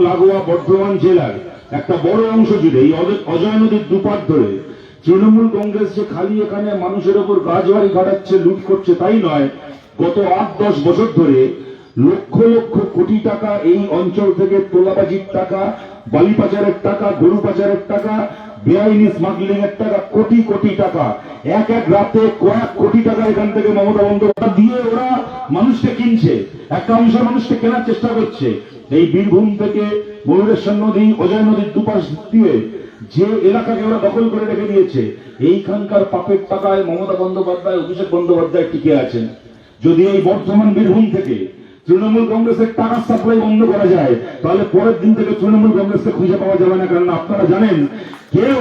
লাগোয়া বর্ধমান জেলার একটা বড় অংশ জুড়ে এই অজয় নদীর দুপার ধরে তৃণমূল কংগ্রেস যে খালি এখানে মানুষের ওপর গাছবাড়ি ঘাটাচ্ছে, লুট করছে, তাই নয়। গত আট, দশ বছর ধরে লক্ষ লক্ষ কোটি টাকা এই অঞ্চল থেকে তোলাবাজির টাকা, বালি পাচারের টাকা, গরু পাচারের টাকা বেআইনি স্মাগলিং এর টাকা, কোটি কোটি টাকা। এক এক রাতে কয়েক কোটি টাকা এখান থেকে মমতা বন্দ্যোপাধ্যায় দিয়ে ওরা মানুষকে কিনছে। একটা অংশ মানুষকে কেনার চেষ্টা করছে। এই বীরভূম থেকে ময়ূরেশ্বর নদী, অজয় নদীর দুপাশ দিয়ে যে এলাকাকে ওরা দখল করে রেখে দিয়েছে, এইখানকার পাপের টাকায় মমতা বন্দ্যোপাধ্যায়, অভিষেক বন্দ্যোপাধ্যায় টিকে আছেন। যদি এই বর্ধমান বীরভূম থেকে তৃণমূল কংগ্রেসের টাকা সাপ্লাই বন্ধ করা যায়, তাহলে পরের দিন থেকে তৃণমূল কংগ্রেসকে খুঁজে পাওয়া যাবে না কারণ আপনারা জানেন, কেউ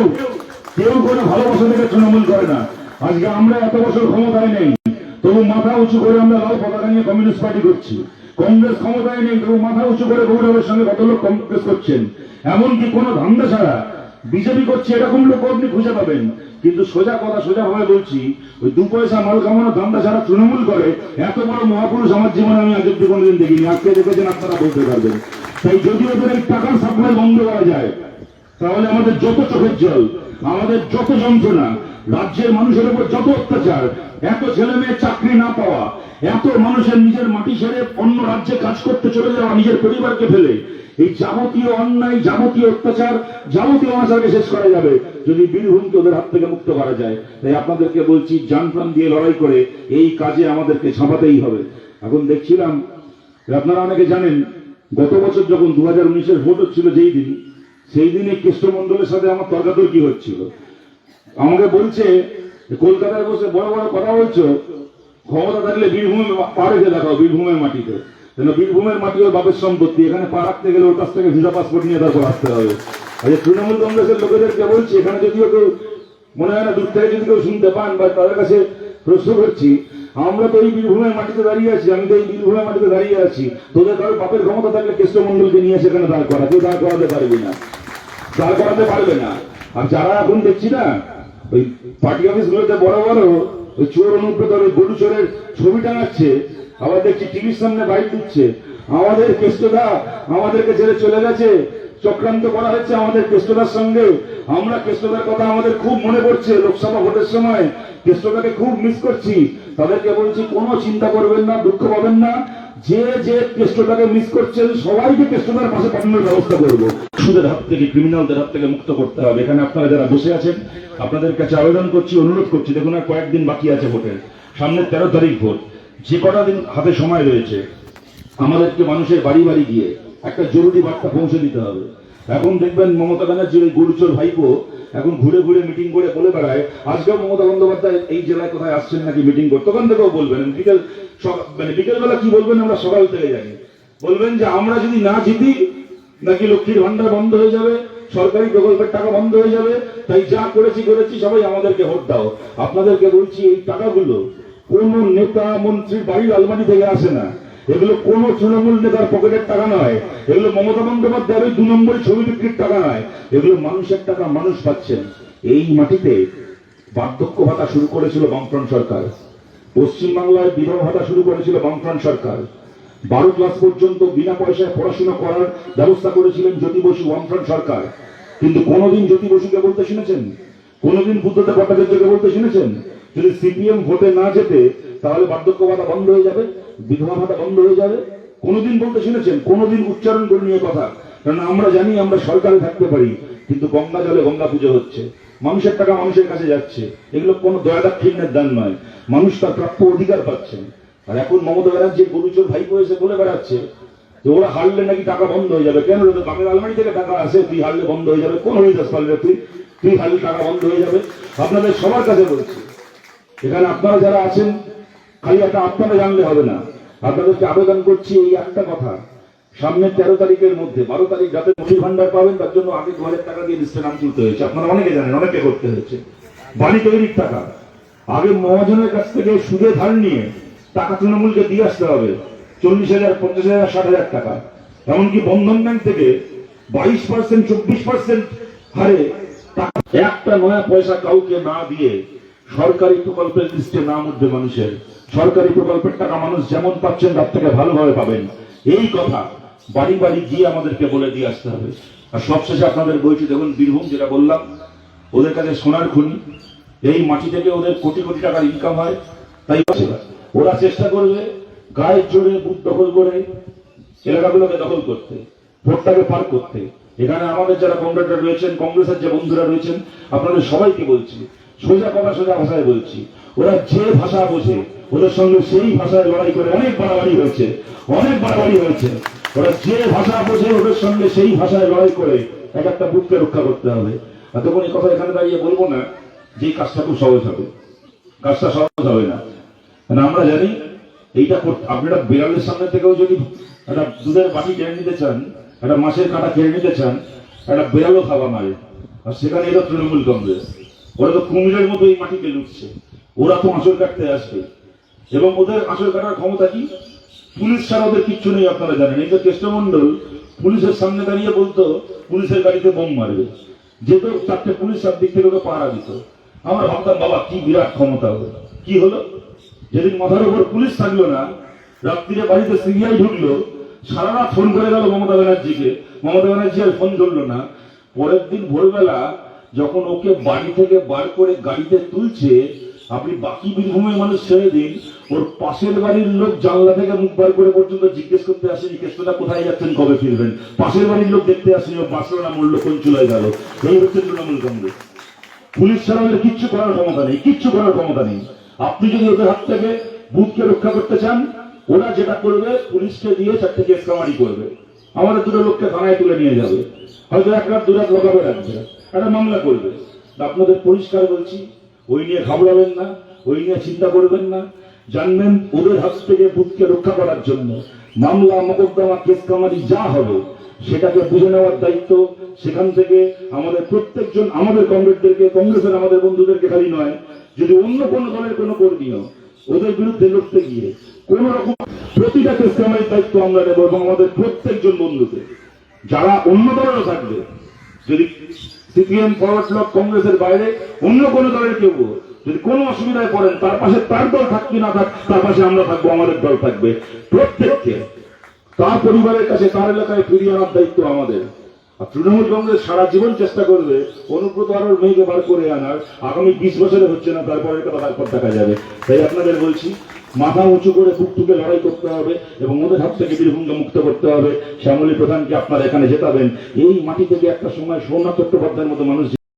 কেউ কোনো ভালোবাসা থেকে তৃণমূল করে না। আজকে আমরা এত বছর ক্ষমতায় নেই, তবু মাথা উঁচু করে আমরা লাল পতাকা নিয়ে কমিউনিস্ট পার্টি করছি। কংগ্রেস ক্ষমতায় নেই, তবু মাথা উঁচু করে গৌরবের সঙ্গে কত লোক কংগ্রেস করছেন। এমনকি কোনো ধান্দা ছাড়া বিজেপি করছে, এরকম লোক আপনি খুঁজে পাবেন। কিন্তু সোজা কথা সোজা ভাবে বলছি, ওই দু পয়সা মাল কামানো ধান্দা ছাড়া তৃণমূল করে, এত বড় মহাপুরুষ আমার জীবনে আমি আজ অব্দি কোনোদিন দেখিনি। আজকে দেখেছেন আপনারা বলতে পারবেন। তাই যদি ওদের এই টাকার সাপ্লাই বন্ধ করা যায়, তাহলে আমাদের যত চোখের জল, আমাদের যত যন্ত্রণা, রাজ্যের মানুষের উপর যত অত্যাচার, এত ছেলে মেয়ে চাকরি না পাওয়া এত মানুষের নিজের মাটি ছেড়ে অন্য রাজ্যে কাজ করতে চলে যাওয়া নিজের পরিবারকে ফেলে, এই যাবতীয় অন্যায়, যাবতীয় অত্যাচার, যাবতীয় অনাচারকে শেষ করা যাবে। যদি বীরভূমকে ওদের হাত থেকে মুক্ত করা যায়, তাই আপনাদেরকে বলছি যান প্রাণ দিয়ে লড়াই করে এই কাজে আমাদেরকে ছাপাতেই হবে। এখন দেখছিলাম, আপনারা অনেকে জানেন, গত বছর যখন দু হাজার উনিশের ভোট হচ্ছিল যেই দিন, সেই দিনে কৃষ্ণমন্ডলের সাথে আমার তর্কাতর্কি হচ্ছিল। আমাকে বলছে, কলকাতায় বসে বড় বড় কথা বলছো ক্ষমতা থাকলে বীরভূমে পা রেখে দেখাও বীরভূমের মাটিতে। যেন বীরভূমের মাটি ওর বাপের সম্পত্তি, এখানে পা রাখতে গেলে ওর কাছ থেকে ভিসা পাসপোর্ট নিয়ে তারপর আসতে হবে। আচ্ছা তৃণমূল কংগ্রেসের লোকেদেরকে বলছি, এখানে যদিও কেউ মনে হয় না, দূর থেকে যদি কেউ শুনতে পান বা তাদের কাছে প্রশ্ন করছি, আমরা তো এই বীরভূমের মাটিতে দাঁড়িয়ে আছি, আমি তো এই বীরভূমের মাটিতে দাঁড়িয়ে আছি। তোদের কারও বাপের ক্ষমতা থাকলে কৃষ্ণমন্ডলকে নিয়ে সেখানে দাঁড় করা, কেউ দাঁড় করাতে পারবে না। দাঁড় করাতে পারবে না। আর যারা এখন দেখছি না, ওই পার্টি অফিস গুলোতে বড় বড় চোর অনুব্রত ওই গরু চোরের ছবি টাঙাচ্ছে আবার দেখছি টিভির সামনে বাইক দিচ্ছে? আমাদের কেষ্টদা আমাদেরকে ছেড়ে চলে গেছে। চক্রান্ত করা হচ্ছে আমাদের কেষ্টদার সঙ্গে। আমরা কেষ্টদার কথা আমাদের খুব মনে পড়ছে লোকসভা ভোটের সময়। কেষ্টদাকে খুব মিস করছি। তাদেরকে বলছি, কোনো চিন্তা করবেন না, দুঃখ পাবেন না। যে যে কেষ্টটাকে মিস করছেন, সবাইকে কেষ্টটার পাশে পাঠানোর ব্যবস্থা করব। সুদের হাত থেকে ক্রিমিনালদের হাত থেকে মুক্ত করতে হবে। এখানে আপনারা যারা বসে আছেন, আপনাদের কাছে আবেদন করছি, অনুরোধ করছি, দেখুন আর কয়েকদিন বাকি আছে ভোটের। সামনের তেরো তারিখ ভোট। যে কটা দিন হাতে সময় রয়েছে, আমাদেরকে মানুষের বাড়ি বাড়ি গিয়ে একটা জরুরি বার্তা পৌঁছে দিতে হবে। এখন দেখবেন মমতা ব্যানার্জির ওই গরুচোর ভাইপো এখন ঘুরে ঘুরে মিটিং করে বলে বেড়ায়, আজকেও মমতা বন্দ্যোপাধ্যায় এই জেলায় কোথায় আসছেন নাকি মিটিং করতে? তখন থেকেও বলবেন, বিকেল মানে বিকেলবেলা কি বলবেন আমরা সকাল থেকে জানি। বলবেন যে আমরা যদি না জিতি নাকি লক্ষ্মীর ভান্ডার বন্ধ হয়ে যাবে? সরকারি প্রকল্পের টাকা বন্ধ হয়ে যাবে? তাই যা করেছি করেছি, সবাই আমাদেরকে ভোট দাও। আপনাদেরকে বলছি, এই টাকাগুলো কোন নেতা মন্ত্রীর বাড়ির আলমারি থেকে আসে না। এগুলো কোন তৃণমূল নেতার পকেটের টাকা নয়। এগুলো মমতা বন্দ্যোপাধ্যায়ের দু নম্বরের ছবি বিক্রির টাকা নয়। এগুলো মানুষের টাকা, মানুষ পাচ্ছেন। এই মাটিতে বার্ধক্য ভাতা শুরু করেছিল বামফ্রন্ট সরকার। পশ্চিমবাংলায় বিবাহ ভাতা শুরু করেছিল বামফ্রন্ট সরকার। বারো ক্লাস পর্যন্ত বিনা পয়সায় পড়াশোনা করার ব্যবস্থা করেছিলেন জ্যোতি বসু বামফ্রন্ট সরকার। কিন্তু কোনোদিন জ্যোতি বসুকে বলতে শুনেছেন? কোনোদিন বুদ্ধদেব ভট্টাচার্যকে বলতে শুনেছেন? যদি সিপিএম ভোটে না যেতে তাহলে বার্ধক্য ভাতা বন্ধ হয়ে যাবে, বিধবা ভাতা বন্ধ হয়ে যাবে। কোনোদিন বলতে শুনেছেন? কোনোদিন উচ্চারণ করে নিয়ে কথা। কারণ আমরা জানি আমরা সরকারে থাকতে পারি, কিন্তু গঙ্গা জলে গঙ্গা পুজো হচ্ছে। মানুষের টাকা মানুষের কাছে যাচ্ছে। এগুলো কোনো দয়াদাক্ষিণ্যের দান নয়। মানুষ তার প্রাপ্য অধিকার পাচ্ছেন। আর এখন মমতা ব্যানার্জি গরুচোর ভাইপো এসে বলে বেড়াচ্ছে যে ওরা হারলে নাকি টাকা বন্ধ হয়ে যাবে। কেন রে বামের আলমারি থেকে টাকা আসে? তুই হারলে বন্ধ হয়ে যাবে। কোন যাস পারলে তুই? তুই হারলে টাকা বন্ধ হয়ে যাবে। আপনাদের সবার কাছে বলছি, এখানে আপনারা যারা আছেন, খালি একটা আপনারা জানলে হবে না। আপনাদেরকে আবেদন করছি এই একটা কথা। সামনের তেরো তারিখের মধ্যে, বারো তারিখ যাতে মুখী ভান্ডার পাবেন, তার জন্য আগে দু হাজার টাকা দিয়ে লিস্টে নাম তুলতে হয়েছে। আপনারা অনেকে জানেন অনেকে করতে হয়েছে। বাড়ি তৈরির টাকা। আগে মহাজনের কাছ থেকে সুদে ধার নিয়ে টাকা তৃণমূলকে দিয়ে আসতে হবে। চল্লিশ হাজার, পঞ্চাশ হাজার, ষাট হাজার টাকা। এমনকি বন্ধন ব্যাংক থেকে বাইশ পার্সেন্ট, চব্বিশ পার্সেন্ট হারে একটা নয়া পয়সা কাউকে না দিয়ে সরকারি প্রকল্পের লিস্টে নাম উঠবে মানুষের। সরকারি প্রকল্পের টাকা মানুষ যেমন পাচ্ছেন, তার থেকে ভালোভাবে পাবেন। এই কথা বাড়ি বাড়ি গিয়ে আমাদেরকে বলে দিয়ে আসতে হবে। আর সবশেষে আপনাদের বলছি, দেখুন, বীরভূম যেটা বললাম, ওদের কাছে সোনার খুনি। এই মাটি থেকে ওদের কোটি কোটি টাকার ইনকাম হয়। তাই ওরা চেষ্টা করবে গায়ের জোরে বুথ দখল করে এলাকাগুলোকে দখল করতে, ভোটটাকে পার করতে। এখানে আমাদের যারা কংগ্রেসরা রয়েছেন, কংগ্রেসের যে বন্ধুরা রয়েছেন, আপনাদের সবাইকে বলছি, সোজা কথা সোজা ভাষায় বলছি, ওরা যে ভাষা বোঝে, ওদের সঙ্গে সেই ভাষায় লড়াই করে অনেক বাড়াবাড়ি হয়েছে, অনেক বাড়াবাড়ি হয়েছে। ওরা যে ভাষা বোঝে, ওদের সঙ্গে সেই ভাষায় লড়াই করে এক একটা বুথকে রক্ষা করতে হবে। তখন এই কথা এখানে দাঁড়িয়ে বলব না যে কাজটা খুব সহজ হবে। কাজটা সহজ হবে না। মানে আমরা জানি এইটা আপনারা বিড়ালের সামনে থেকেও যদি একটা দুধের বাটি কেড়ে নিতে চান, একটা মাছের কাঁটা কেড়ে নিতে চান, একটা বিড়ালও খাওয়া মারে। আর সেখানে এরা তৃণমূল কংগ্রেস। ওরা তো কুমিরের মতো এই মাটিকে লুটছে। ওরা তো আঁচড় কাটতে আসবে। এবং ওদের আঁচড় কাটার ক্ষমতা কি? পুলিশ ছাড়া ওদের কিচ্ছু নেই, আপনারা জানেন। এই যে কেষ্টমন্ডল পুলিশের সামনে দাঁড়িয়ে বলতো, পুলিশের গাড়িতে বোম মারবে। যেত চারটে পুলিশ সব দিক থেকে ওকে পাহারা দিত। আমার ভাবতাম, বাবা, কি বিরাট ক্ষমতা হবে কি হলো? যেদিন মাথার উপর পুলিশ থাকল না, রাত্রিরে বাড়িতে সিবিআই ঢুকলো সারা রাত ফোন করে গেল মমতা ব্যানার্জিকে। মমতা ব্যানার্জি আর ফোন ধরলো না। পরের দিন ভোরবেলা যখন ওকে বাড়ি থেকে বার করে গাড়িতে তুলছে, আপনি বাকি বীরভূমের মানুষ ছেড়ে দিন, ওর পাশের বাড়ির লোক জানলা থেকে মুখ বার করে পর্যন্ত জিজ্ঞেস করতে আসেনি কেষ্টটা কোথায় যাচ্ছেন, কবে ফিরবেন? পাশের বাড়ির লোক দেখতে আসেনি ও বাঁচলো না মূল্য কোন চুলায় গেল? এই হচ্ছে তৃণমূল কংগ্রেস। পুলিশ ছাড়া কিচ্ছু করার ক্ষমতা নেই, কিচ্ছু করার ক্ষমতা নেই। আপনি যদি ওদের হাত থেকে বুথকে রক্ষা করতে চান, ওরা যেটা করবে, পুলিশকে দিয়ে চারটে কেস কামারি করবে। আমাদের দুটো লোককে থানায় তুলে নিয়ে যাবে। হয়তো এক রাত, দু রাত লোকাবে রাখবে। একটা মামলা করবে। আপনাদের পরিষ্কার বলছি, ওই নিয়ে ঘাবড়াবেন না, ওই নিয়ে চিন্তা করবেন না। জানবেন ওদের হাত থেকে বুথকে রক্ষা করার জন্য মামলা, মোকদ্দমা, কেস কামারি যা হবে, সেটাকে বুঝে নেওয়ার দায়িত্ব সেখান থেকে আমাদের প্রত্যেকজন, আমাদের কংগ্রেসদেরকে কংগ্রেসের আমাদের বন্ধুদেরকে খালি নয় যদি অন্য কোনো দলের কোনো কর্মীও ওদের বিরুদ্ধে লড়তে গিয়ে কোন রকম প্রতিটা কেসকামের দায়িত্ব আমরা নেব এবং আমাদের প্রত্যেকজন বন্ধুকে, যারা অন্য দলেরও থাকবে, যদি সিপিএম ফরওয়ার্ড ব্লক, কংগ্রেসের বাইরে অন্য কোনো দলের কেউ যদি কোনো অসুবিধায় পড়েন, তার পাশে তার দল থাক কি না থাক, তার পাশে আমরা থাকব, আমাদের দল থাকবে প্রত্যেককে। তার পরিবারের কাছে, তার এলাকায় ফিরিয়ে আনার দায়িত্ব আমাদের। আর তৃণমূল কংগ্রেস সারা জীবন চেষ্টা করবে অনুব্রত আরোর মেয়েকে বার করে আনার। আগামী বিশ বছরে হচ্ছে না তারপরে কথা তারপর দেখা যাবে। তাই আপনাদের বলছি, মাথা উঁচু করে বুক টুকে লড়াই করতে হবে এবং ওদের হাত থেকে বীরভূমকে মুক্ত করতে হবে। শ্যামলী প্রধানকে আপনারা এখানে জেতাবেন। এই মাটি থেকে একটা সময় সোনা চট্টোপাধ্যায়ের মতো মানুষ